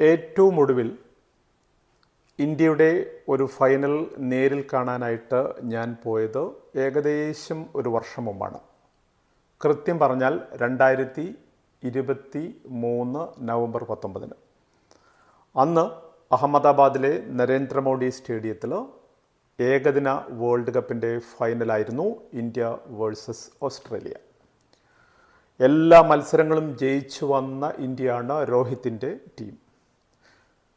ഏറ്റവും ഒടുവിൽ ഇന്ത്യയുടെ ഒരു ഫൈനൽ നേരിൽ കാണാനായിട്ട് ഞാൻ പോയത് ഏകദേശം ഒരു വർഷം മുമ്പാണ്. കൃത്യം പറഞ്ഞാൽ രണ്ടായിരത്തി ഇരുപത്തി മൂന്ന് നവംബർ പത്തൊമ്പതിന്. അന്ന് അഹമ്മദാബാദിലെ നരേന്ദ്രമോദി സ്റ്റേഡിയത്തിൽ ഏകദിന വേൾഡ് കപ്പിന്റെ ഫൈനലായിരുന്നു ഇന്ത്യ വേഴ്സസ് ഓസ്ട്രേലിയ. എല്ലാ മത്സരങ്ങളും ജയിച്ചു വന്ന ഇന്ത്യയാണ് രോഹിത്തിന്റെ ടീം.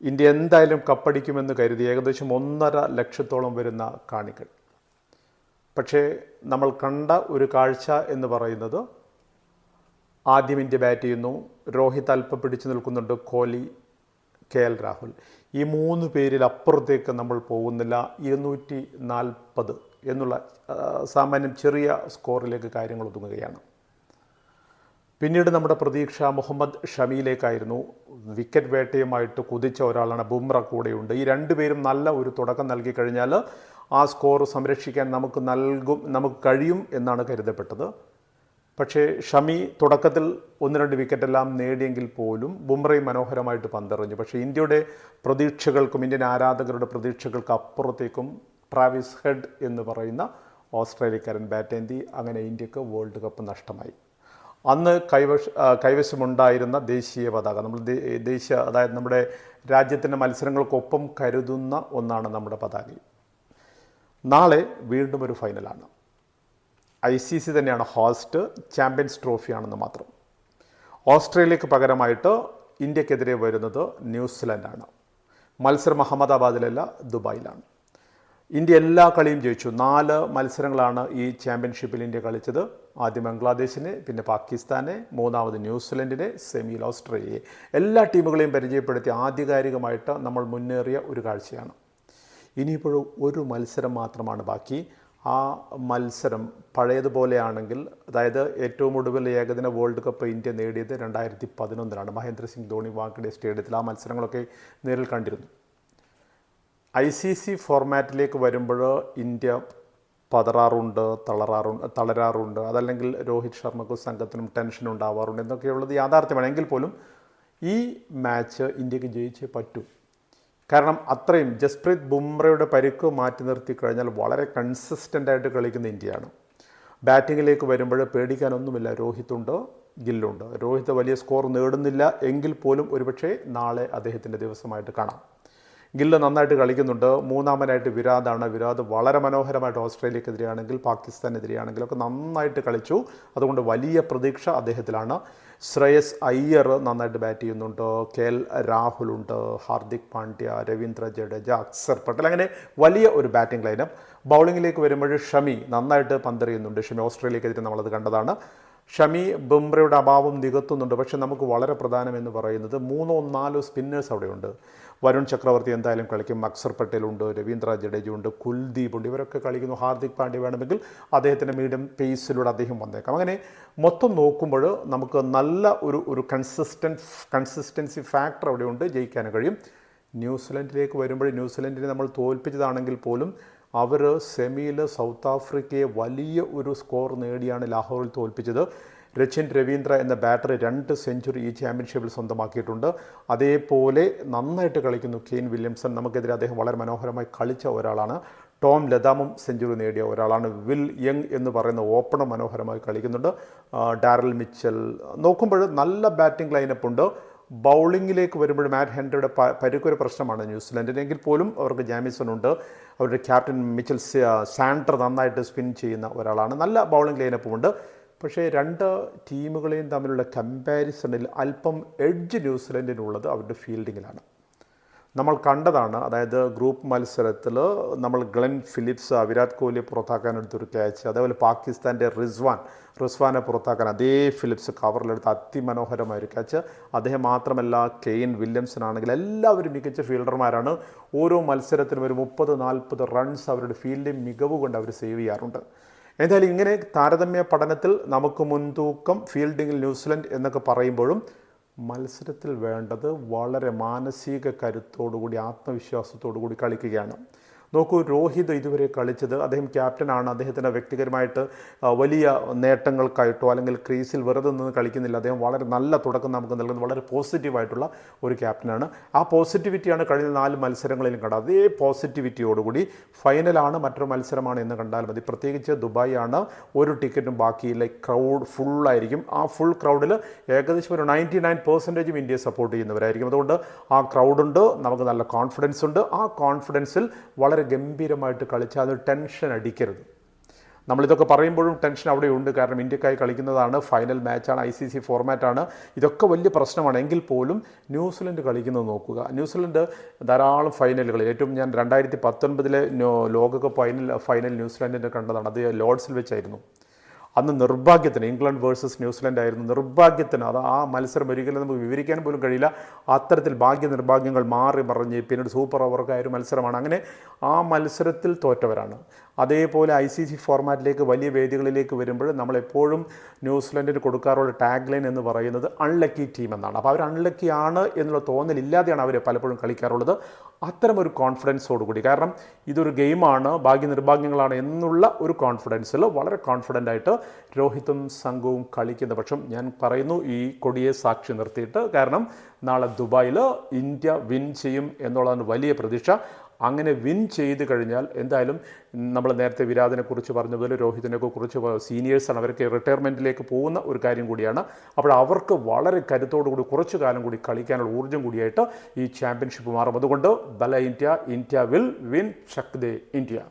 ഇന്ത്യ എന്തായാലും കപ്പടിക്കുമെന്ന് കരുതി ഏകദേശം ഒന്നര ലക്ഷത്തോളം വരുന്ന കാണികൾ. പക്ഷേ നമ്മൾ കണ്ട ഒരു കാഴ്ച എന്ന് പറയുന്നത് ആദ്യം ഇന്ത്യ ബാറ്റ് ചെയ്യുന്നു. രോഹിത് അല്പം പിടിച്ചു നിൽക്കുന്നുണ്ട് കോഹ്ലി കെ എൽ രാഹുൽ. ഈ മൂന്ന് പേരിൽ അപ്പുറത്തേക്ക് നമ്മൾ പോകുന്നില്ല. ഇരുന്നൂറ്റി നാൽപ്പത് എന്നുള്ള സാമാന്യം ചെറിയ സ്കോറിലേക്ക് കാര്യങ്ങൾ ഒതുങ്ങുകയാണ്. പിന്നീട് നമ്മുടെ പ്രതീക്ഷ മുഹമ്മദ് ഷമിയിലേക്കായിരുന്നു വിക്കറ്റ് വേട്ടയുമായിട്ട് കുതിച്ച ഒരാളാണ് ബുംറ കൂടെയുണ്ട്. ഈ രണ്ടുപേരും നല്ല ഒരു തുടക്കം നൽകി കഴിഞ്ഞാൽ ആ സ്കോർ സംരക്ഷിക്കാൻ നമുക്ക് നൽകും നമുക്ക് കഴിയും എന്നാണ് കരുതപ്പെട്ടത്. പക്ഷേ ഷമി തുടക്കത്തിൽ ഒന്ന് രണ്ട് വിക്കറ്റെല്ലാം നേടിയെങ്കിൽ പോലും ബുംറയും മനോഹരമായിട്ട് പന്തെറിഞ്ഞു. പക്ഷേ ഇന്ത്യയുടെ പ്രതീക്ഷകൾക്കും ഇന്ത്യൻ ആരാധകരുടെ പ്രതീക്ഷകൾക്ക് അപ്പുറത്തേക്കും ട്രാവിസ് ഹെഡ് എന്ന് പറയുന്ന ഓസ്ട്രേലിയക്കാരൻ ബാറ്റേന്തി അങ്ങനെ ഇന്ത്യയ്ക്ക് വേൾഡ് കപ്പ് നഷ്ടമായി. അന്ന് കൈവശ കൈവശമുണ്ടായിരുന്ന ദേശീയ പതാക. നമ്മൾ ദേശീയ അതായത് നമ്മുടെ രാജ്യത്തിന്റെ മത്സരങ്ങൾക്കൊപ്പം കരുതുന്ന ഒന്നാണ് നമ്മുടെ പതാക. നാളെ വീണ്ടും ഒരു ഫൈനലാണ്. ഐ സി സി തന്നെയാണ് ഹോസ്റ്റ് ചാമ്പ്യൻസ് ട്രോഫിയാണെന്ന് മാത്രം. ഓസ്ട്രേലിയക്ക് പകരമായിട്ട് ഇന്ത്യക്കെതിരെ വരുന്നത് ന്യൂസിലൻഡാണ്. മത്സരം അഹമ്മദാബാദിലല്ല ദുബായിലാണ്. ഇന്ത്യ എല്ലാ കളിയും ജയിച്ചു. നാല് മത്സരങ്ങളാണ് ഈ ചാമ്പ്യൻഷിപ്പിൽ ഇന്ത്യ കളിച്ചത്. ആദ്യം ബംഗ്ലാദേശിനെ പിന്നെ പാകിസ്ഥാനെ മൂന്നാമത് ന്യൂസിലൻഡിനെ സെമിയിൽ ഓസ്ട്രേലിയയെ. എല്ലാ ടീമുകളെയും പരിചയപ്പെടുത്തി ആധികാരികമായിട്ട് നമ്മൾ മുന്നേറിയ ഒരു കാഴ്ചയാണ്. ഇനിയിപ്പോഴും ഒരു മത്സരം മാത്രമാണ് ബാക്കി. ആ മത്സരം പഴയതുപോലെയാണെങ്കിൽ അതായത് ഏറ്റവും ഒടുവിൽ ഏകദിന വേൾഡ് കപ്പ് ഇന്ത്യ നേടിയത് രണ്ടായിരത്തി പതിനൊന്നിലാണ് മഹേന്ദ്ര സിംഗ് ധോണി വാങ്കഡെ സ്റ്റേഡിയത്തിൽ ആ മത്സരങ്ങളൊക്കെ നേരിൽ കണ്ടിരുന്നു. ഐ സി സി ഫോർമാറ്റിലേക്ക് വരുമ്പോൾ ഇന്ത്യ പതറാറുണ്ട് തളറാറുണ്ട് തളരാറുണ്ട്. അതല്ലെങ്കിൽ രോഹിത് ശർമ്മക്കും സംഘത്തിനും ടെൻഷൻ ഉണ്ടാവാറുണ്ട്. എന്നൊക്കെയുള്ളത് യാഥാർത്ഥ്യമാണ്. എങ്കിൽ പോലും ഈ മാച്ച് ഇന്ത്യയ്ക്ക് ജയിച്ചേ പറ്റൂ. കാരണം അത്രയും ജസ്പ്രീത് ബുംറയുടെ പരിക്ക് മാറ്റി നിർത്തി കഴിഞ്ഞാൽ വളരെ കൺസിസ്റ്റന്റായിട്ട് കളിക്കുന്ന ഇന്ത്യയാണ്. ബാറ്റിങ്ങിലേക്ക് വരുമ്പോൾ പേടിക്കാനൊന്നുമില്ല. രോഹിത്തുണ്ട് ഗില്ലുണ്ട്. രോഹിത് വലിയ സ്കോർ നേടുന്നില്ല. എങ്കിൽ പോലും ഒരുപക്ഷെ നാളെ അദ്ദേഹത്തിന്റെ ദിവസമായിട്ട് കാണാം. ഗില്ല് നന്നായിട്ട് കളിക്കുന്നുണ്ട്. മൂന്നാമനായിട്ട് വിരാദാണ് വിരാദ് വളരെ മനോഹരമായിട്ട് ഓസ്ട്രേലിയക്കെതിരെയാണെങ്കിൽ പാകിസ്ഥാനെതിരെയാണെങ്കിലും ഒക്കെ നന്നായിട്ട് കളിച്ചു. അതുകൊണ്ട് വലിയ പ്രതീക്ഷ അദ്ദേഹത്തിലാണ്. ശ്രേയസ് അയ്യർ നന്നായിട്ട് ബാറ്റ് ചെയ്യുന്നുണ്ട്. കെ എൽ രാഹുലുണ്ട്. ഹാർദിക് പാണ്ഡ്യ രവീന്ദ്ര ജഡേജ അക്സർ പട്ടേൽ അങ്ങനെ വലിയ ഒരു ബാറ്റിംഗ് ലൈനപ്പ് ബൗളിങ്ങിലേക്ക് വരുമ്പോൾ ഷമി നന്നായിട്ട് പന്തെറിയുന്നുണ്ട്. ഷമി ഓസ്ട്രേലിയക്കെതിരെ നമ്മളത് കണ്ടതാണ്. ഷമി ബുംറയുടെ അഭാവം നികത്തുന്നുണ്ട്. പക്ഷെ നമുക്ക് വളരെ പ്രധാനം എന്ന് പറയുന്നത് മൂന്നോ നാലോ സ്പിന്നേഴ്സ് അവിടെയുണ്ട്. വരുൺ ചക്രവർത്തി എന്തായാലും കളിക്കും. അക്സർ പട്ടേലുണ്ട് രവീന്ദ്ര ജഡേജയുണ്ട് കുൽദീപ് ഉണ്ട്. ഇവരൊക്കെ കളിക്കുന്നു. ഹാർദിക് പാണ്ഡ്യ വേണമെങ്കിൽ അദ്ദേഹത്തിന്റെ മീഡിയം പേസിലൂടെ അദ്ദേഹം വന്നേക്കാം. അങ്ങനെ മൊത്തം നോക്കുമ്പോൾ നമുക്ക് നല്ല ഒരു ഒരു കൺസിസ്റ്റൻസ് കൺസിസ്റ്റൻസി ഫാക്ടർ അവിടെയുണ്ട്. ജയിക്കാൻ കഴിയും. ന്യൂസിലൻഡിലേക്ക് വരുമ്പോൾ ന്യൂസിലൻഡിനെ നമ്മൾ തോൽപ്പിച്ചതാണെങ്കിൽ പോലും അവർ സെമിയിൽ സൗത്ത് ആഫ്രിക്കയെ വലിയ ഒരു സ്കോർ നേടിയാണ് ലാഹോറിൽ തോൽപ്പിച്ചത്. രച്ചിൻ രവീന്ദ്ര എന്ന ബാറ്റർ രണ്ട് സെഞ്ചുറി ഈ ചാമ്പ്യൻഷിപ്പിൽ സ്വന്തമാക്കിയിട്ടുണ്ട്. അതേപോലെ നന്നായിട്ട് കളിക്കുന്നു കെയിൻ വില്യംസൺ. നമുക്കെതിരെ അദ്ദേഹം വളരെ മനോഹരമായി കളിച്ച ഒരാളാണ്. ടോം ലതാമും സെഞ്ചുറി നേടിയ ഒരാളാണ്. വിൽ യങ് എന്ന് പറയുന്ന ഓപ്പണർ മനോഹരമായി കളിക്കുന്നുണ്ട്. Daryl Mitchell. നോക്കുമ്പോൾ നല്ല ബാറ്റിംഗ് ലൈനപ്പ് ഉണ്ട്. ബൗളിങ്ങിലേക്ക് വരുമ്പോൾ മാറ്റ് ഹെൻറിയുടെ പരുക്കൊരു പ്രശ്നമാണ് ന്യൂസിലൻഡിനെങ്കിൽ പോലും അവർക്ക് ജാമിസൺ ഉണ്ട് അവരുടെ ക്യാപ്റ്റൻ മിച്ചൽ സാൻഡർ നന്നായിട്ട് സ്പിൻ ചെയ്യുന്ന ഒരാളാണ്. നല്ല ബൗളിംഗ് ലൈനപ്പും ഉണ്ട് പക്ഷേ രണ്ട് ടീമുകളെയും തമ്മിലുള്ള കമ്പാരിസണിൽ അല്പം എഡ്ജ് ന്യൂസിലൻഡിനുള്ളത് അവരുടെ ഫീൽഡിങ്ങിലാണ്. നമ്മൾ കണ്ടതാണ് അതായത് ഗ്രൂപ്പ് മത്സരത്തിൽ നമ്മൾ ഗ്ലെൻ ഫിലിപ്സ് വിരാട് കോഹ്ലിയെ പുറത്താക്കാൻ എടുത്തൊരു ക്യാച്ച് അതേപോലെ പാകിസ്ഥാന്റെ റിസ്വാൻ റിസ്വാനെ പുറത്താക്കാൻ അതേ ഫിലിപ്സ് കവറിലെടുത്ത് അതിമനോഹരമായ ഒരു ക്യാച്ച് അദ്ദേഹം മാത്രമല്ല കെയിൻ വില്യംസൺ ആണെങ്കിൽ എല്ലാവരും മികച്ച ഫീൽഡർമാരാണ്. ഓരോ മത്സരത്തിനും ഒരു മുപ്പത് നാൽപ്പത് റൺസ് അവരുടെ ഫീൽഡിംഗ് മികവ് കൊണ്ട് അവർ സേവ് ചെയ്യാറുണ്ട്. എന്തായാലും ഇങ്ങനെ താരതമ്യ പഠനത്തിൽ നമുക്ക് മുൻതൂക്കം ഫീൽഡിങ്ങിൽ ന്യൂസിലൻഡ് എന്നൊക്കെ പറയുമ്പോഴും മത്സരത്തിൽ വേണ്ടത് വളരെ മാനസിക കരുത്തോടുകൂടി ആത്മവിശ്വാസത്തോടു കൂടി കളിക്കുകയാണ്. നോക്കൂ രോഹിത് ഇതുവരെ കളിച്ചത് അദ്ദേഹം ക്യാപ്റ്റനാണ്. അദ്ദേഹത്തിന്റെ വ്യക്തിപരമായിട്ട് വലിയ നേട്ടങ്ങൾക്കായിട്ടോ അല്ലെങ്കിൽ ക്രീസിൽ വെറുതെ നിന്ന് കളിക്കുന്നില്ല. അദ്ദേഹം വളരെ നല്ല തുടക്കം നമുക്ക് നൽകുന്നത് വളരെ പോസിറ്റീവായിട്ടുള്ള ഒരു ക്യാപ്റ്റനാണ്. ആ പോസിറ്റിവിറ്റിയാണ് കഴിഞ്ഞ നാല് മത്സരങ്ങളിലും കണ്ടത്. അതേ പോസിറ്റിവിറ്റിയോടുകൂടി ഫൈനലാണ് മറ്റൊരു മത്സരമാണ് എന്ന് കണ്ടാൽ മതി. പ്രത്യേകിച്ച് ദുബായ് ആണ് ഒരു ടിക്കറ്റും ബാക്കിയില്ല. ക്രൗഡ് ഫുള്ളായിരിക്കും. ആ ഫുൾ ക്രൗഡിൽ ഏകദേശം ഒരു നയന്റി നയൻ പെർസെന്റേജും ഇന്ത്യയെ സപ്പോർട്ട് ചെയ്യുന്നവരായിരിക്കും. അതുകൊണ്ട് ആ ക്രൗഡുണ്ട്. നമുക്ക് നല്ല കോൺഫിഡൻസ് ഉണ്ട് ആ കോൺഫിഡൻസിൽ വളരെ ഗംഭീരമായിട്ട് കളിച്ചാൽ അത് ടെൻഷൻ അടിക്കരുത്. നമ്മളിതൊക്കെ പറയുമ്പോഴും ടെൻഷൻ അവിടെ ഉണ്ട് കാരണം ഇന്ത്യക്കായി കളിക്കുന്നതാണ്. ഫൈനൽ മാച്ചാണ്. ഐ സി സി ഫോർമാറ്റാണ്. ഇതൊക്കെ വലിയ പ്രശ്നമാണ്. എങ്കിൽ പോലും ന്യൂസിലൻഡ് കളിക്കുന്നത് നോക്കുക. ന്യൂസിലൻഡ് ധാരാളം ഫൈനലുകളിൽ. ഏറ്റവും ഞാൻ രണ്ടായിരത്തി പത്തൊൻപതിലെ ലോകകപ്പ് ഫൈനൽ ഫൈനൽ ന്യൂസിലൻഡിന്റെ കണ്ടതാണ്. അത് ലോർഡ്സിൽ വെച്ചായിരുന്നു. അന്ന് നിർഭാഗ്യത്തിന് ഇംഗ്ലണ്ട് വേഴ്സസ് ന്യൂസിലൻഡ് ആയിരുന്നു നിർഭാഗ്യത്തിന് അത് ആ മത്സരം ഒരിക്കലും നമുക്ക് വിവരിക്കാൻ പോലും കഴിയില്ല. അത്തരത്തിൽ ഭാഗ്യ നിർഭാഗ്യങ്ങൾ മാറി മറിഞ്ഞ് പിന്നീട് സൂപ്പർ ഓവർക്കായ ഒരു മത്സരമാണ്. അങ്ങനെ ആ മത്സരത്തിൽ തോറ്റവരാണ്. അതേപോലെ ഐ സി സി ഫോർമാറ്റിലേക്ക് വലിയ വേദികളിലേക്ക് വരുമ്പോൾ നമ്മളെപ്പോഴും ന്യൂസിലൻഡിന് കൊടുക്കാറുള്ള ടാഗ് ലൈൻ എന്ന് പറയുന്നത് അൺലക്കി ടീം എന്നാണ്. അപ്പോൾ അവർ അൺലക്കി ആണ് എന്നുള്ള തോന്നലില്ലാതെയാണ് അവർ പലപ്പോഴും കളിക്കാറുള്ളത്. അത്തരം ഒരു കോൺഫിഡൻസോടുകൂടി കാരണം ഇതൊരു ഗെയിമാണ് ഭാഗ്യ നിർഭാഗ്യങ്ങളാണ് എന്നുള്ള ഒരു കോൺഫിഡൻസിൽ വളരെ കോൺഫിഡന്റ് ആയിട്ട് രോഹിത്തും സംഘവും കളിക്കുന്ന പക്ഷം ഞാൻ പറയുന്നു ഈ കൊടിയെ സാക്ഷി നിർത്തിയിട്ട്. കാരണം നാളെ ദുബായിൽ ഇന്ത്യ വിൻ ചെയ്യും എന്നുള്ളതാണ് വലിയ പ്രതീക്ഷ. അങ്ങനെ വിൻ ചെയ്ത് കഴിഞ്ഞാൽ എന്തായാലും നമ്മൾ നേരത്തെ വിരാതിനെ കുറിച്ച് പറഞ്ഞതുപോലെ രോഹിതിനെ കുറിച്ച് സീനിയേഴ്സാണ് അവരൊക്കെ റിട്ടയർമെന്റിലേക്ക് പോകുന്ന ഒരു കാര്യം കൂടിയാണ്. അപ്പോൾ അവർക്ക് വളരെ കരുത്തോടുകൂടി കുറച്ചു കാലം കൂടി കളിക്കാനുള്ള ഊർജം കൂടിയായിട്ട് ഈ ചാമ്പ്യൻഷിപ്പ് മാറും. അതുകൊണ്ട് ബല ഇന്ത്യ ഇന്ത്യ വിൽ വിൻ ശക്തി ഇന്ത്യ.